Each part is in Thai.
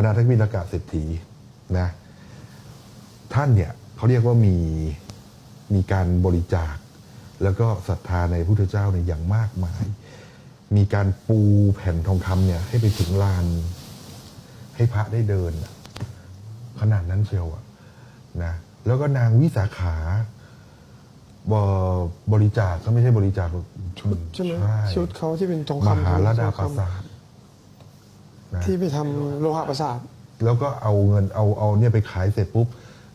อนาถวิรากาเศรษฐีนะท่านเนี่ยเขาเรียกว่ามีมีการบริจาค แล้วก็ศรัทธาในพุทธเจ้าเนี่ยอย่างมากมาย มีการปูแผ่นทองคำเนี่ยให้ไปถึงลาน ให้พระได้เดินน่ะขนาดนั้นเชียวอะนะแล้วก็นางวิสาขาบบริจาคก็ไม่ใช่บริจาคหรอกใช่ไหมใช่ชุดเขาที่เป็นทองมคำหาลดาทปอรางคำสาท นะที่ไปทำโลหะประสาท แล้วก็เอาเงินเอาเอาเนี่ยไปขายเสร็จปุ๊บ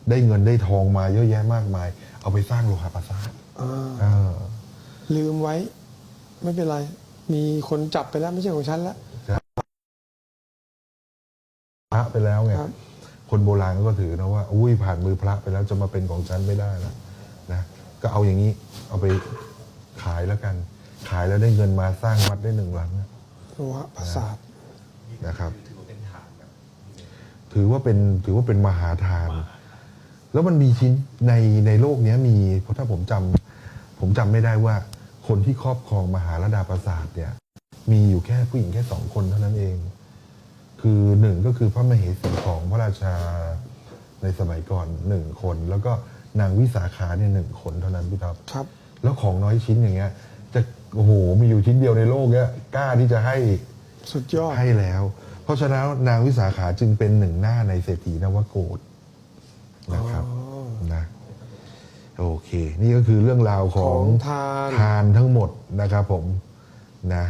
ได้เงินได้ทองมาเยอะแยะมากมาย เอาไปสร้างโลหะปราสาทอ่า เออ ลืมไว้ ไม่เป็นไร มีคนจับไปแล้วไม่ใช่ของฉันแล้ว พระไปแล้วไงครับ คนโบราณก็ถือนะว่าอุ้ยผ่านมือพระไปแล้วจะมาเป็นของฉันไม่ได้แล้วนะก็เอาอย่างนี้เอาไปขายแล้วกัน ขายแล้วได้เงินมาสร้างวัดได้หนึ่งหลังนะโลหะประสาท นะครับ ถือว่าเป็นถือว่าเป็นมหาทาน แล้วมันมีชิ้นในในโลกเนี้ยมีเพราะถ้าผมจำผมจำไม่ได้ว่า คนที่ครอบครองมหาลดาปราสาทเนี่ย มีอยู่แค่ผู้หญิงแค่สองคนเท่านั้นเอง คือหนึ่งก็คือพระมเหสีของพระราชาในสมัยก่อนหนึ่งคน แล้วก็นางวิสาขาเนี่ยหนึ่งคนเท่านั้นพี่ท็อปครับ แล้วของน้อยชิ้นอย่างเงี้ย จะโอ้โหมีอยู่ชิ้นเดียวในโลกเนี้ยกล้าที่จะให้ สุดยอด ให้แล้ว เพราะฉะนั้นนางวิสาขาจึงเป็นหนึ่งหน้าในเศรษฐีนวโกฏนะครับอ๋อนะโอเค นี่ก็คือเรื่องราวขขอองงทาน ทานทั้งหมดนะครับผมนะ